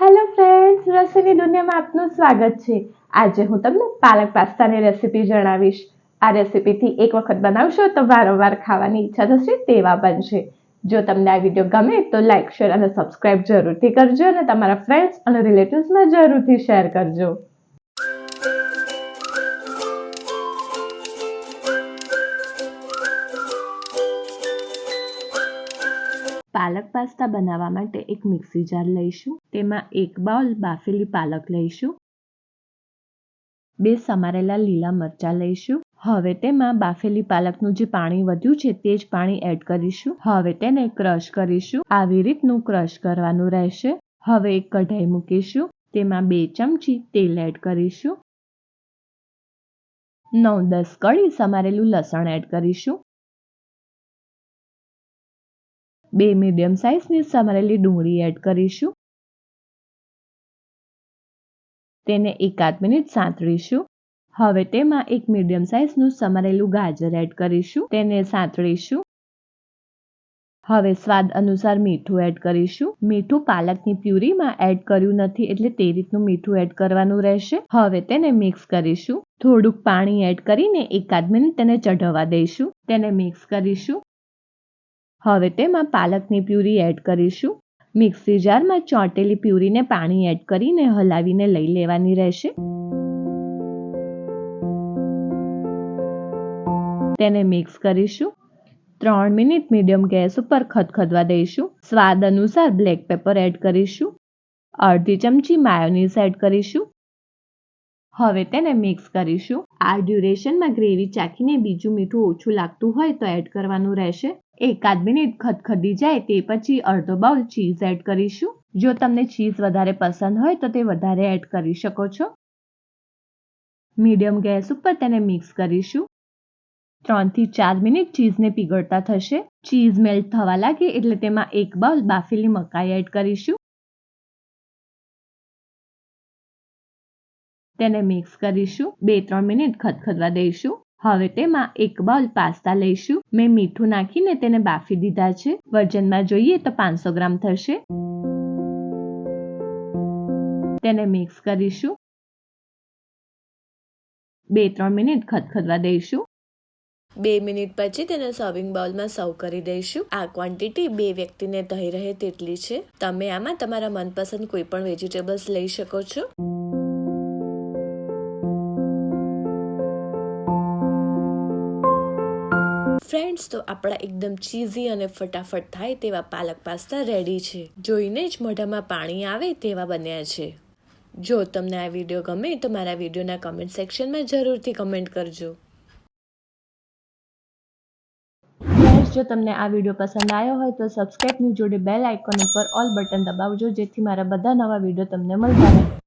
Hello friends રસોઈની દુનિયામાં આપનું સ્વાગત છે. આજે હું તમને પાલક પાસ્તાની રેસીપી જણાવીશ. આ રેસીપીથી એક વખત બનાવશો તો વારંવાર ખાવાની ઈચ્છા થશે તેવા બનશે. જો તમને આ વીડિયો ગમે તો લાઇક શેર અને સબસ્ક્રાઇબ જરૂરથી કરજો અને તમારા ફ્રેન્ડ્સ અને રિલેટિવ્સમાં જરૂરથી શેર કરજો. પાલક પાસ્તા બનાવવા માટે એક મિક્સી જાર લઈશું. તેમાં એક બાઉલ બાફેલી પાલક લઈશું. બે સમારેલા લીલા મરચાં લઈશું. હવે તેમાં બાફેલી પાલકનું જે પાણી વધ્યું છે તે જ પાણી એડ કરીશું. હવે તેને ક્રશ કરીશું. આવી રીતનું ક્રશ કરવાનું રહેશે. હવે એક કઢાઈ મૂકીશું. તેમાં બે ચમચી તેલ એડ કરીશું. નવ દસ કળી સમારેલું લસણ એડ કરીશું. બે મીડિયમ સાઇઝની સમારેલી ડુંગળી એડ કરીશું. તેને એકાદ મિનિટ સાંતળીશું. હવે તેમાં એક મીડિયમ સાઇઝનું સમારેલું ગાજર એડ કરીશું. તેને સાંતળીશું. હવે સ્વાદ અનુસાર મીઠું એડ કરીશું. મીઠું પાલકની પ્યુરીમાં એડ કર્યું નથી એટલે તે રીતનું મીઠું એડ કરવાનું રહેશે. હવે તેને મિક્સ કરીશું. થોડુંક પાણી એડ કરીને એકાદ મિનિટ તેને ચઢવા દઈશું. તેને મિક્સ કરીશું. હવે તેમાં પાલકની પ્યુરી એડ કરીશું. મિક્સી જારમાં ચોંટેલી પ્યુરીને પાણી એડ કરીને હલાવીને લઈ લેવાની રહેશે. તેને મિક્સ કરીશું. ત્રણ મિનિટ મીડિયમ ગેસ ઉપર ખદખદવા દઈશું. સ્વાદ અનુસાર બ્લેક પેપર એડ કરીશું. અડધી ચમચી માયોનીઝ એડ કરીશું. હવે તેને મિક્સ કરીશું. આ ડ્યુરેશનમાં ગ્રેવી ચાખીને બીજું મીઠું ઓછું લાગતું હોય તો એડ કરવાનું રહેશે. એકાદ મિનિટ ખદખદી જાય તે પછી અડધો બાઉલ ચીઝ એડ કરીશું. જો તમને ચીઝ વધારે પસંદ હોય તો તે વધારે એડ કરી શકો છો. મીડિયમ ગેસ ઉપર તેને મિક્સ કરીશું. ત્રણથી ચાર મિનિટ ચીઝને પીગળતા થશે. ચીઝ મેલ્ટ થવા લાગે એટલે તેમાં એક બાઉલ બાફેલી મકાઈ એડ કરીશું. તેને મિક્સ કરીશું. બે ત્રણ મિનિટ ખદખદવા દઈશું. હવે તેમાં એક બાઉલ પાસ્તા લઈશું. મેં મીઠું નાખીને તેને બાફી દીધા છે. વજનમાં જોઈએ તો પાંચસો ગ્રામ થશે. તેને મિક્સ કરીશું. બે ત્રણ મિનિટ ખદખદવા દઈશું. બે મિનિટ પછી તેને સર્વિંગ બાઉલમાં સર્વ કરી દઈશું. આ ક્વોન્ટિટી બે વ્યક્તિને થઈ રહે તેટલી છે. તમે આમાં તમારા મનપસંદ કોઈ પણ વેજીટેબલ્સ લઈ શકો છો. ફ્રેન્ડ્સ તો આપણા એકદમ ચીઝી અને ફટાફટ થાય તેવા પાલક પાસ્તા રેડી છે. જોઈને જ મોઢામાં પાણી આવે તેવા બન્યા છે. જો તમને આ વીડિયો ગમે, તો મારા વિડીયોના કમેન્ટ સેક્શનમાં જરૂરથી કમેન્ટ કરજો. જો તમને આ વીડિયો પસંદ આવ્યો હોય, તો સબસ્ક્રાઇબની જોડે બેલ આઇકોન ઉપર ઓલ બટન દબાવજો, જેથી મારા બધા નવા વીડિયો તમને મળતા રહે.